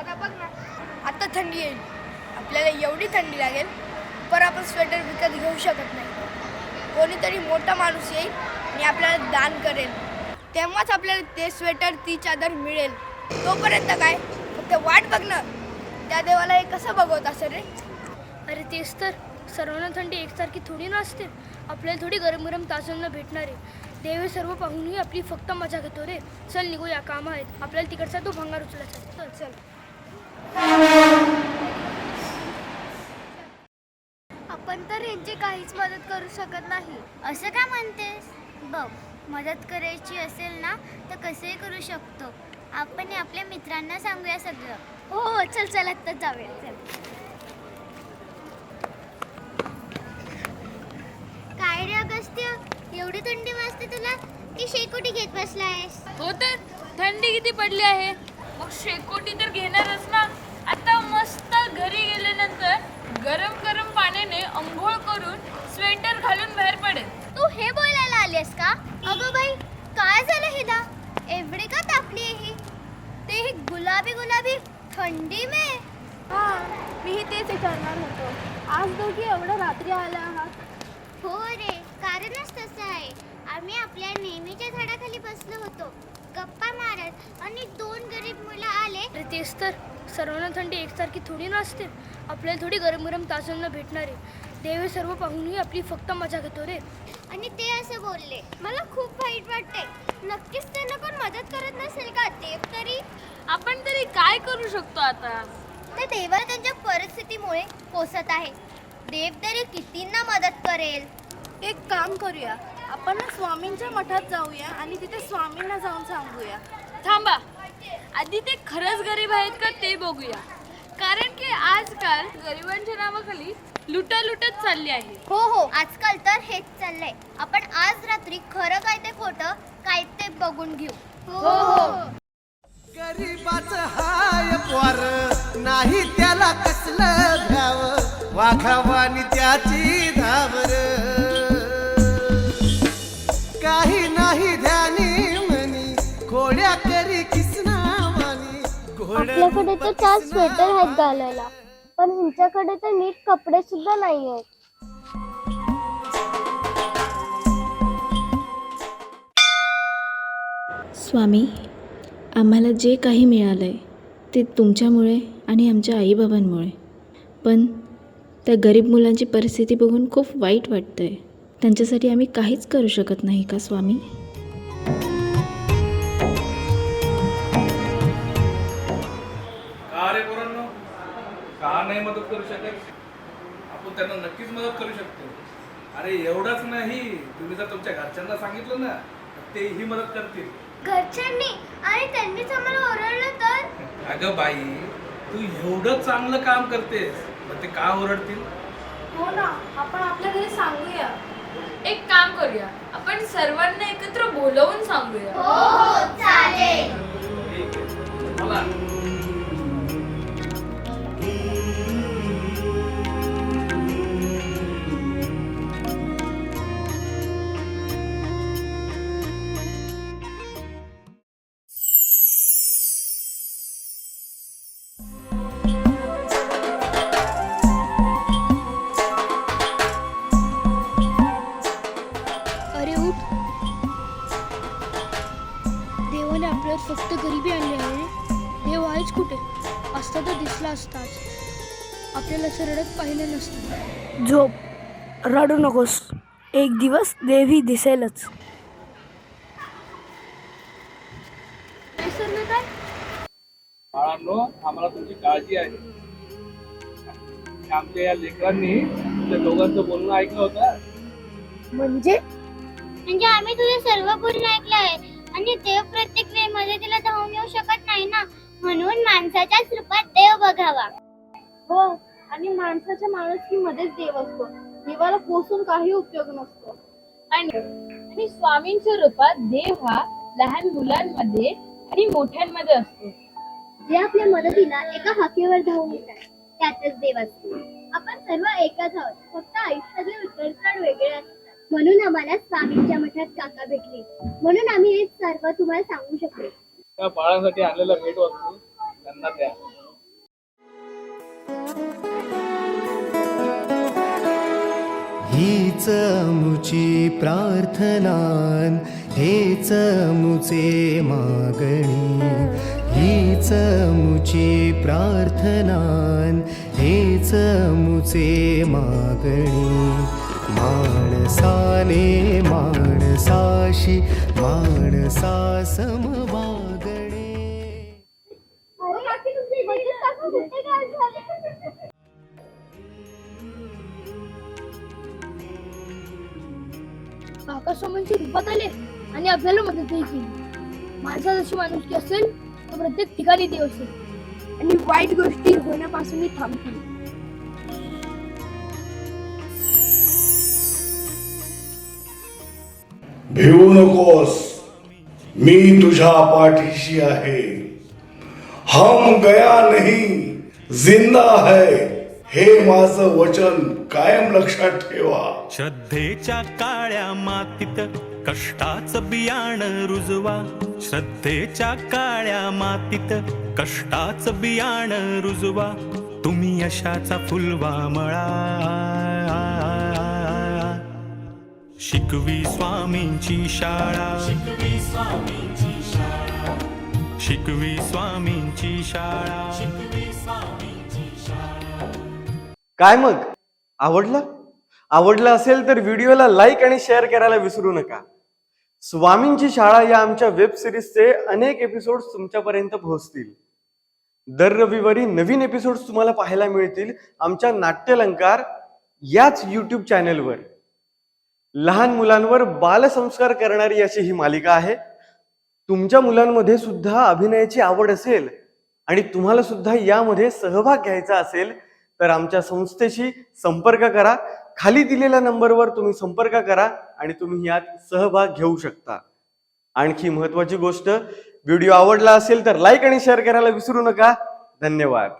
आता बघ ना आता थंडी येईल. आपल्याला एवढी थंडी लागेल पर आपण स्वेटर विकत घेऊ शकत नाही. कोणीतरी मोठा माणूस येईल आणि आपल्याला दान करेल. तेव्हाच आपल्याला ते स्वेटर ती चादर मिळेल. तोपर्यंत काय? फक्त वाट बघणं त्या देवाला हे कसं बघवत असेल रे? अरे तेच तर. सर्वांना थंडी एकसारखी थोडी नसते आपल्याला थोडी गरम गरम तासांना भेटणार आहे. देव सर्व पाहूनही आपली फक्त मजा घेतो रे. चल निघूया काम आहेत. आपल्याला तिकडचा तो भंगार उचलायचा चल चल. आपण तर यांची काहीच मदत करू शकत नाही. असं का म्हणतेस? बघ मदत करायची असेल ना तर कसंही करू शकतो. आपण आपल्या मित्रांना सांगूया सगळं. हो हो चल चल आत्ता जाऊया चल. काय रे अगस्त्य? एवढी थंडी वाजते तुला? की शेकोटी घेत बसलायस? हो तर थंडी किती पडली आहे? मग शेकोटी तर घेणारच ना? आता मस्त घरी गेल्यानंतर गरम गरम पाण्याने अंघोळ करून स्वेटर घालून बाहेर पडेल. तू हे बोलायला आलीस का? अगं बाई काय झालं हिला? एवढी का तापली आहे ही? ते ही गुलाबी गुलाबी थंडी में. मीही तेच विचारणार होतो. आज दोघी एवढं रात्री आल्या आहात? हो रे कारणच तसं आहे. आम्ही आपल्या नेहमीच्या झाडाखाली बसलो होतो. गप्पा मारत आणि दोन गरीब मुलं आले. अरे तेच तर. सर्वांना थंडी एकसारखी थोडी नसते आपल्याला थोडी गरम गरम तासांना भेटणार आहे. देव सर्व पाहूनही आपली फक्त मजा घेतो रे. आणि ते असं बोलले मला खूप वाईट वाटते नक्कीच त्यांना कोण मदत करत नसेल का देव तरी? आपण तरी काय करू शकतो आता? ते देवाला त्यांच्या परिस्थितीमुळे कोसत आहे. देव तरी कितींना मदत करेल? एक काम करूया. आपण ना स्वामींच्या मठात जाऊया आणि तिथे स्वामींना जाऊन सांगूया. थांबा. आधी ते खरंच गरीब आहेत का ते बघूया. कारण की आजकाल गरिबांच्या नावाखाली लुटा लुटत चालली आहे. हो हो. आजकाल तर हेच चाललंय. आपण आज रात्री खरं काय ते खोटं काय ते बघून घेऊ. हो हो. गरीबाच हाय पोर नाही त्याला कसलं भ्याव वाघावानी त्याची आपल्याकडे तर चार स्वेटर आहेत घालायला. पण तुमच्याकडे तर नीट कपडे सुद्धा नाही आहेत स्वामी आम्हाला जे काही मिळालं आहे ते तुमच्यामुळे आणि आमच्या आईबाबांमुळे. पण त्या गरीब मुलांची परिस्थिती बघून खूप वाईट वाटतं आहे त्यांच्यासाठी आम्ही काहीच करू शकत नाही का स्वामी? पोरांनो का नाही मदत करू शकत? आपण त्यांना नक्कीच मदत करू शकतो. अरे एवढंच नाही. तुम्ही जर तुमच्या घरच्यांना सांगितलं ना तेही मदत करतील. घरच्यांनी आणि त्यांनीच आम्हाला ओरडलं तर? अगं बाई तू एवढं चांगलं काम करतेस मग ते का ओरडतील? हो ना आपण आपल्या घरी सांगूया. एक काम करूया आपण सर्वांना एकत्र बोलवून सांगूया. हो हो चालेल. ठीक आहे. चला असताच आपल्याला असं रडत पाहिलं नसतं. झोप. रडू नकोस. एक दिवस देवी दिसेलच. बाळांनो आम्हाला तुमची काळजी आहे. आमच्या या लेकरांनी तुमच्या दोघांचं बोलणं ऐकलं होतं. म्हणजे? म्हणजे आम्ही तुझे सर्व पूर्ण ऐकलं आहे. आणि देव प्रत्येक वेळी मदतीला धावून येऊ शकत नाही ना? म्हणून माणसाच्याच रूपात देव बघावा. हो आणि माणसाच्या माणुसकीमध्येच देव असतो. देवाला पोसून काही उपयोग नसतो. आणि आणि स्वामींच्या रूपात देव हा लहान मुलांमध्ये आणि मोठ्यांमध्ये असतो. जे आपल्या मदतीला एका हाकेवर धावून येतात त्यातच देव असतो. आपण सर्व एकाच आहोत. फक्त आयुष्यातले उतरचढ वेगळे असतात. म्हणून आम्हाला स्वामींच्या मठात काका भेटले. म्हणून आम्ही हे सर्व तुम्हाला सांगू शकलो. त्या बाळासाठी आणलेला भेटवस्तू त्यांना द्या. हीच मुची प्रार्थना हेच मुचे मागणी. हीच मुची प्रार्थना हेच मुचे मागणी. माणसाने माणसाशी माणसा समवा आकाशवाणीच्या रूपात आले आणि आपल्याला मदतही केली माझा जशी माणुसकी असेल तर प्रत्येक ठिकाणी देव असेल. आणि वाईट गोष्टी होण्यापासून मी थांबतील भिवू नकोस. मी तुझ्या पाठीशी आहे. हम गया नहीं जिंदा है. हे माझं वचन कायम लक्षात ठेवा. श्रद्धेच्या काळ्या मातीत कष्टाचं बियाण रुजवा. श्रद्धेच्या काळ्या मातीत कष्टाचं बियाण रुजवा. तुम्ही यशाचा फुलवा मळा. शिकवी स्वामींची शाळा. शिकवी स्वामींची शाळा. शिकवी स्वामींची शाळा. शिकवी स्वामींची काय मग? आवडलं? आवडलं असेल तर व्हिडिओला लाईक आणि शेअर करायला विसरू नका. स्वामींची शाळा या आमच्या वेब सिरीजचे अनेक एपिसोड तुमच्यापर्यंत पोहोचतील. दर रविवारी नवीन एपिसोड तुम्हाला पाहायला मिळतील आमच्या नाट्यलंकार याच युट्यूब चॅनेलवर लहान मुलांवर बालसंस्कार करणारी अशी ही मालिका आहे. तुमच्या मुलांमध्ये सुद्धा अभिनयाची आवड असेल आणि तुम्हाला सुद्धा यामध्ये सहभाग घ्यायचा असेल तर आमच्या संस्थेशी संपर्क करा. खाली दिलेल्या नंबरवर तुम्ही संपर्क करा आणि तुम्ही यात सहभाग घेऊ शकता. आणखी महत्वाची गोष्ट व्हिडिओ आवडला असेल तर लाईक आणि शेअर करायला विसरू नका. धन्यवाद.